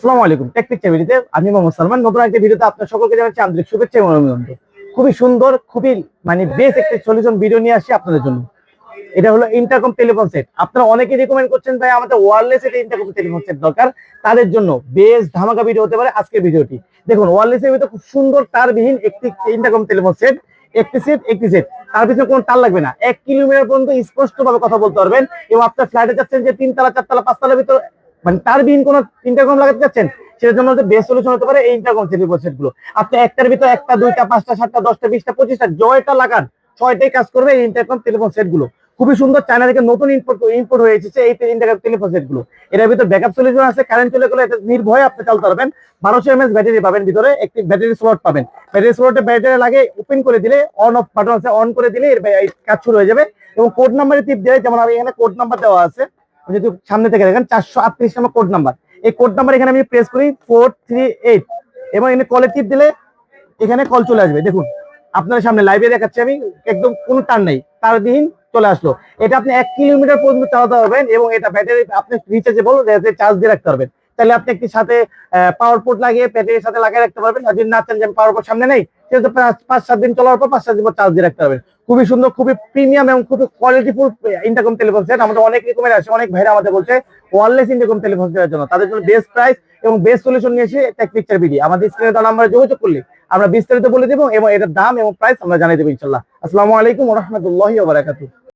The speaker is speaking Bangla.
আসসালামু আলাইকুম। টেক পিকচার আমি মোহাম্মদ সালমান। নতুন একটা ভিডিওতে আপনার সকলকে জানাচ্ছি আন্তরিক শুভেচ্ছা এবং অভিনন্দন। খুবই সুন্দর, খুবই মানে বেস্ট একটা সলিউশন ভিডিও নিয়ে আসছি আপনাদের জন্য। এটা হলো ইন্টারকম টেলিফোন সেট আপনারা অনেকে রিকমেন্ড করছেন, ভাই, আমাদের ওয়ারলেস এটা ইন্টারকম টেলিফোন সেট দরকার। তাদের জন্য বেশ ধামাকা ভিডিও হতে পারে আজকের ভিডিওটি। দেখুন ওয়ারলেস এর ভিতরে খুব সুন্দর তারবিহীন একটি ইন্টারকম টেলিফোন সেট একটি সেট একটি সেট তার পিছনে কোনো তার লাগবে না। এক কিলোমিটার পর্যন্ত স্পষ্ট ভাবে কথা বলতে পারবেন এবং আপনার ফ্ল্যাটে যাচ্ছেন যে তিনতলা, চারতলা, পাঁচতলার ভিতর মানে তার তারবিহীন কোনো ইন্টারকম লাগাতে যাচ্ছেন সেটার জন্য বেস্ট সলিউশন হতে পারে এই ইন্টারকম টেলিফোন সেটগুলো আপনি একটার ভিতর একটা, দুইটা, পাঁচটা, সাতটা, দশটা, বিশটা, পঁচিশটা, জয়টা লাগান, ছয়টাই কাজ করবে এই ইন্টারকম টেলিফোন সেটগুলো খুবই সুন্দর চায়না থেকে নতুন ইম্পোর্ট ইম্পোর্ট হয়ে এসেছে এই ইন্টারকম টেলিফোন সেটগুলো এটার ভিতর ব্যাকআপ সলিউশন আছে কারেন্ট চলে গেলে এটা নির্ভয়ে আপনি চালাতে পারবেন। বারোশো এমএস ব্যাটারি পাবেন ভিতরে, একটি ব্যাটারি স্লট পাবেন। ব্যাটারি স্লটে ব্যাটারি লাগে ওপেন করে দিলে অন অফ বাটন আছে অন করে দিলে এর কাজ শুরু হয়ে যাবে। এবং কোড নাম্বারে টিপ দেয় যেমন আমি এখানে কোড নাম্বার দেওয়া আছে। যদি সামনে থেকে দেখেন, চারশো আটত্রিশ নম্বর কোড নাম্বার এই কোড নাম্বার এখানে আমি প্রেস করি ফোর থ্রি এইট এবং এখানে কলে টিপ দিলে এখানে কল চলে আসবে। দেখুন আপনার সামনে লাইভে দেখাচ্ছি আমি, একদম কোনো টান নেই। তার দিন চলে আসলো। এটা আপনি এক কিলোমিটার পর্যন্ত চালাতে পারবেন এবং এটা ব্যাটারি আপনি রিচার্জেবল চার্জ দিয়ে রাখতে পারবেন। তাহলে আপনি একটি সাথে পাওয়ার পোর্ট লাগিয়ে ব্যাটারির সাথে লাগিয়ে রাখতে পারবেন। আর যদি না চান যে পাওয়ার পোর্ট সামনে নেই সেটা পাঁচ সাত দিন চলার পর পাঁচ, সাত দিন পর চার্জ দিয়ে রাখতে পারবেন খুবই সুন্দর, খুবই প্রিমিয়াম এবং খুবই কোয়ালিটিফুল ইন্টারকম টেলিফোন সেট আমাদের অনেক রকমের আছে, অনেক ভাইরা আমাদের বলছে ওয়ারলেস ইন্টারকম টেলিফোন সেটের জন্য। তাদের জন্য বেস্ট প্রাইস এবং বেস্ট সলিউশন নিয়ে এসে টেক পিকচার বিডি আমাদের স্ক্রিনে তার নাম্বারে যোগাযোগ করলে আমরা বিস্তারিত বলে দেবো এবং এটার দাম এবং প্রাইস আমরা জানিয়ে দেবো ইনশাল্লাহ আসসালামু আলাইকুম রহমতুল্লাহি বারাকাতুহু।